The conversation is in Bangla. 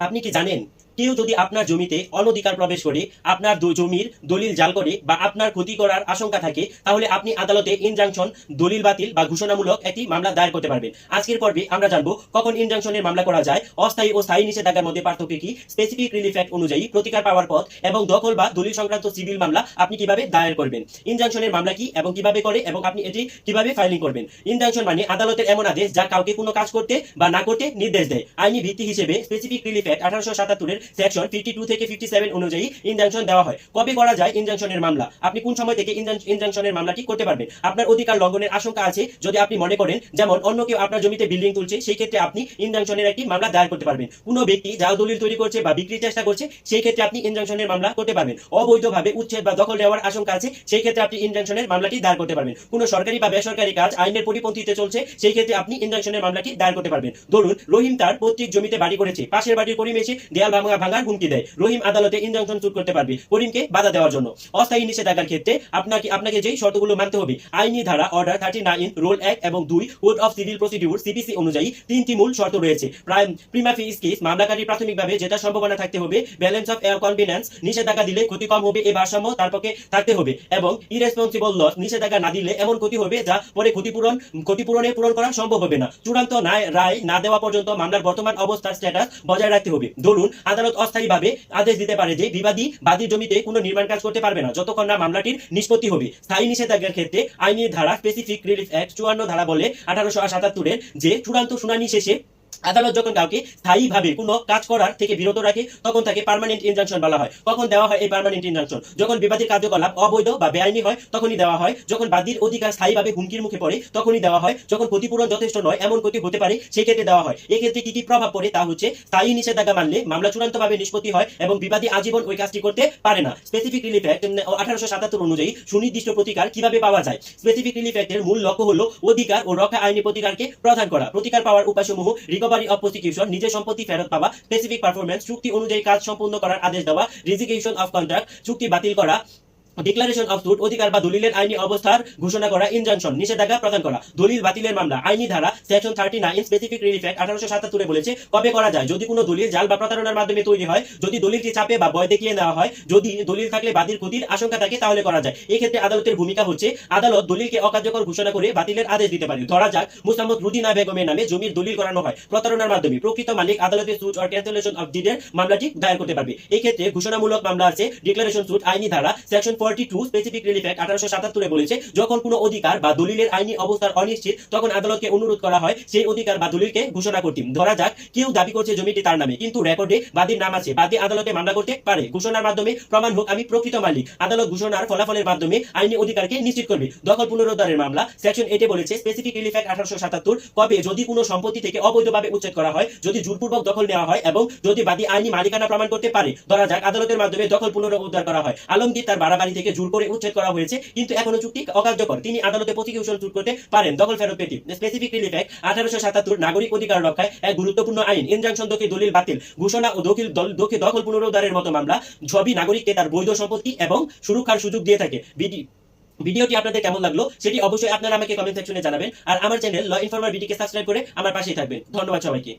আপনি কি জানেন কেউ যদি আপনার জমিতে অনধিকার প্রবেশ করে, আপনার জমির দলিল জাল করে বা আপনার ক্ষতি করার আশঙ্কা থাকে, তাহলে আপনি আদালতে ইনজাংশন দলিল বাতিল বা ঘোষণামূলক একটি মামলা দায়ের করতে পারবেন। আজকের পর্বে আমরা জানব কখন ইনজাংশনের মামলা করা যায়, অস্থায়ী ও স্থায়ী নিষেধাজ্ঞার মধ্যে পার্থক্য কি স্পেসিফিক রিলিফ অ্যাক্ট অনুযায়ী প্রতিকার পাওয়ার পথ এবং দখল বা দলিল সংক্রান্ত সিভিল মামলা আপনি কীভাবে দায়ের করবেন ইনজাংশনের মামলা কি এবং কীভাবে করে এবং আপনি এটি কীভাবে ফাইলিং করবেন। ইনজাংশন মানে আদালতের এমন আদেশ যা কাউকে কোনো কাজ করতে বা না করতে নির্দেশ দেয়। আইনি ভিত্তি হিসেবে স্পেসিফিক রিলিফ অ্যাক্ট আঠারোশো সাতাত্তরের সেকশন ফিফটি টু থেকে ফিফটি সেভেন অনুযায়ী ইনজাংশন দেওয়া হয়। কবে করা যায় ইনজাংশনের মামলা? আপনি কোন সময় থেকে ইনজাংশনের মামলাটি করতে পারবেন? আপনার অধিকার লঙ্ঘনের আশঙ্কা আছে যদি আপনি মনে করেন, যেমন অন্য কেউ আপনার জমিতে বিল্ডিং তুলছে, সেই ক্ষেত্রে আপনি ইনজাংশনের একটি মামলা দায়ের করতে পারবেন। কোনো ব্যক্তি যা দলিল তৈরি করছে বা বিক্রির চেষ্টা করছে, সেই ক্ষেত্রে আপনি ইনজাংশনের মামলা করতে পারবেন। অবৈধভাবে উচ্ছেদ বা দখল নেওয়ার আশঙ্কা আছে, সেই ক্ষেত্রে আপনি ইনজাংশনের মামলাটি দায়ের করতে পারবেন। কোনো সরকারি বা বেসরকারি কাজ আইনের পরিপন্থীতে চলছে, সেই ক্ষেত্রে আপনি ইনজাংশনের মামলাটি দায়ের করতে পারবেন। ধরুন, রহিম তার পৈতৃক জমিতে বাড়ি করেছে, পাশের বাড়ির এসে দেয়াল ভাঙা ভাঙার হুমকি দেয়। রহিম আদালতে ইনজাংশন চুট করতে পারবে, করিমকে বাধা দেওয়ার জন্য। অস্থায়ী নিষেধাজ্ঞার ক্ষেত্রে আপনাকে আপনাকে যেই শর্তগুলো মানতে হবে, আইনি ধারা অর্ডার থার্টি নাইন রোল এক এবং দুই code of civil procedure CPC অনুযায়ী তিনটি মূল শর্ত রয়েছে। প্রায় প্রিমা কেস মামলাকারী প্রাথমিকভাবে যেটা সম্ভাবনা থাকতে হবে ব্যালেন্স অফ এয়ার কনভিনেন্স নিষেধাজ্ঞা দিলে ক্ষতি কম হবে এই ভারসাম্য তার পক্ষে থাকতে হবে এবং ইরেসপন্সিবল লস নিষেধাজ্ঞা না দিলে এমন ক্ষতি হবে যা পরে ক্ষতিপূরণ, ক্ষতিপূরণে পূরণ করা সম্ভব হবে না। চূড়ান্ত রায় না দেওয়া পর্যন্ত মামলার বর্তমান অবস্থার স্ট্যাটাস বজায় রাখতে হবে। ধরুন, আদালত অস্থায়ীভাবে আদেশ দিতে পারে যে বিবাদী বাদীর জমিতে কোনো নির্মাণ কাজ করতে পারবে না, যতক্ষণ না মামলাটির নিষ্পত্তি হবে। স্থায়ী নিষেধাজ্ঞার ক্ষেত্রে আইনের ধারা স্পেসিফিক রিলিফ অ্যাক্ট চুয়ান্ন ধারা বলে আঠারোশো সাতাত্তরের যে চূড়ান্ত শুনানি শেষে আদালত যখন কাউকে স্থায়ীভাবে কোনো কাজ করার থেকে বিরত রাখে, তখন তাকে পার্মানেন্ট ইনজাংশন বলা হয়। কখন দেওয়া হয় এই পার্মানেন্ট ইনজাংশন যখন বিবাদীর কার্যকলাপ অবৈধ বা বেআইনি হয়, তখনই দেওয়া হয়। যখন বাদীর অধিকার স্থায়ীভাবে হুমকির মুখে পড়ে, তখনই দেওয়া হয়। যখন ক্ষতিপূরণ যথেষ্ট নয়, এমন ক্ষতি হতে পারে সেই ক্ষেত্রে দেওয়া হয়। এক্ষেত্রে কি কি প্রভাব পড়ে তা হচ্ছে স্থায়ী নিষেধাজ্ঞা মানলে মামলা চূড়ান্তভাবে নিষ্পত্তি হয় এবং বিবাদী আজীবন ওই কাজটি করতে পারে না। স্পেসিফিক রিলিফ অ্যাক্ট আঠারোশো সাতাত্তর অনুযায়ী সুনির্দিষ্ট প্রতিকার কীভাবে পাওয়া যায়? স্পেসিফিক রিলিফ অ্যাক্টের মূল লক্ষ্য হলো অধিকার ও রক্ষা আইনি প্রতিকারকে প্রদান করা। প্রতিকার পাওয়ার উপায়সমূহ রিকভারি অফ প্রসিকিউশন নিজের সম্পত্তি ফেরত পাওয়া স্পেসিফিক পারফরমেন্স চুক্তি অনুযায়ী কাজ সম্পূর্ণ করার আদেশ দেওয়া রিজিগেশন অফ কন্ট্রাক্ট চুক্তি বাতিল করা ডিক্লারেশন অফ সুট অধিকার বা দলিলের আইনি অবস্থার ঘোষণা করা ইনজাংশন নিষেধাজ্ঞা প্রদান করা, দলিল বাতিলের মামলা, আইনি ধারা section thirty nine specific relief act আঠারোশো সাতাত্তরে বলেছে কবে করা যায়। যদি কোনো দলিল জাল বা প্রতারণার মাধ্যমে তৈরি হয়, যদি দলিলটি চাপে বা বয় দেখিয়ে নেওয়া হয়, যদি দলিল থাকলে বাদীর ক্ষতির আশঙ্কা থাকে, তাহলে করা যায়। এক্ষেত্রে আদালতের ভূমিকা হচ্ছে, আদালত দলিলকে অকার্যকর ঘোষণা করে বাতিলের আদেশ দিতে পারে। ধরা যাক মুসাম্মদ রুদিনা বেগমের নামে জমির দলিল করানো হয় প্রতারণার মাধ্যমে। প্রকৃত মালিক আদালতের সুট অর ক্যান্সেলেশন অফ ডিডের মামলাটি দায়ের করতে পারবে। এই ক্ষেত্রে ঘোষণামূলক মামলা আছে ডিক্লারেশন সুট আইনি ধারা section forty two specific relief act আঠারোশো সাতাত্তরে বলেছে, যখন কোনো অধিকার বা দলিলের আইনি অবস্থার অনিশ্চিত, তখন আদালতকে অনুরোধ করা হয় সেই অধিকার বা দলিলকে ঘোষণা করতে। ধরা যাক, কেউ দাবি করছে জমিটি তার নামে, কিন্তু রেকর্ডে বাদীর নাম আছে, বাদী আদালতে মামলা করতে পারে। ঘোষণার মাধ্যমে, প্রমাণ হোক, আমি প্রকৃত মালিক। আদালত ঘোষণার ফলাফলের মাধ্যমে আইনি অধিকারকে নিশ্চিত করবে। দখল পুনরুদ্ধারের মামলা, সেকশন এইটে বলেছে স্পেসিফিক রিলিফ অ্যাক্ট আঠারোশো সাতাত্তর, কবে যদি কোনো সম্পত্তি থেকে অবৈধভাবে উচ্ছেদ করা হয়, যদি জোরপূর্বক দখল নেওয়া হয় এবং যদি বাদী আইনি মালিকানা প্রমাণ করতে পারে, ধরা যাক, আদালতের মাধ্যমে দখল পুনরুদ্ধার করা হয়। আলমগীর তার বাড়াবাড়ি থেকে জোর করে উচ্ছেদ করা হয়েছে, কিন্তু এখনও চুক্তি অকার্যকর। তিনি আদালতে প্রতিকিউশন চুট করতে পারেন। দখল ফেরত পেতে। স্পেসিফিক রিলিফ অ্যাক্ট আঠারোশো সাতাত্তর নাগরিক অধিকার রক্ষায় এক গুরুত্বপূর্ণ আইন। ইনজাংশন দখল দলিল বাতিল। ঘোষণা ও দখিল দখল পুনরুদ্ধারের মতো মামলা। সবই নাগরিককে তার বৈধ সম্পত্তি এবং সুরক্ষার সুযোগ দিয়ে থাকে। বিডি ভিডিওটি আপনাদের কেমন লাগল সেটি অবশ্যই আপনারা আমাকে কমেন্ট সেকশনে জানাবেন। আর আমার চ্যানেল ল ইনফরমার বিডিকে সাবস্ক্রাইব করে আমার পাশেই থাকবেন। ধন্যবাদ সবাইকে।